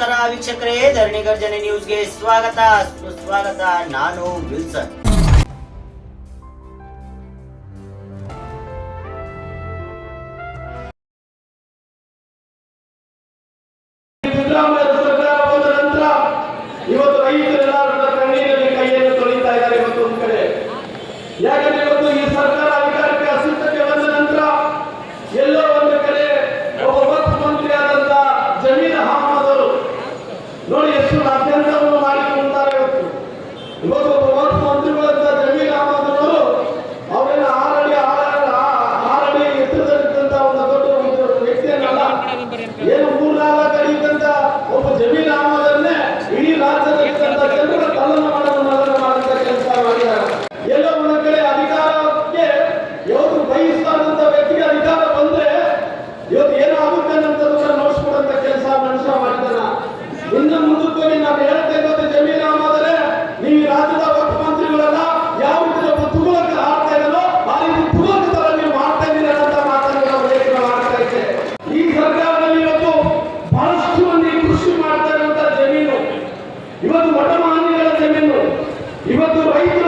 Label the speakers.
Speaker 1: ನಮಸ್ಕಾರ ವೀಕ್ಷಕರೇ, ಧರಣಿ ಗರ್ಜನೆ ನ್ಯೂಸ್ಗೆ ಸ್ವಾಗತ. ಸ್ವಾಗತ ನಾನು ವಿಲ್ಸನ್.
Speaker 2: ಇವತ್ತು ರೈತರೆಲ್ಲರೂ ಕಣ್ಣೀರಲ್ಲಿ ಕೈಯನ್ನು ತೊಳಿತಾ ಇದ್ದಾರೆ ಮತ್ತೊಂದು ಕಡೆ. ಯಾಕಂದ್ರೆ ನೋಡಿ ಎಷ್ಟು ರಾಜ್ಯಾಂಗವನ್ನು ಮಾಡಿಕೊಳ್ತಾರೆ ಇವತ್ತು. ಇವತ್ತು ಇವತ್ತು ಬಡ ಮಾನ್ಯಗಳ ಜಮೀನು ಇವತ್ತು ರೈತ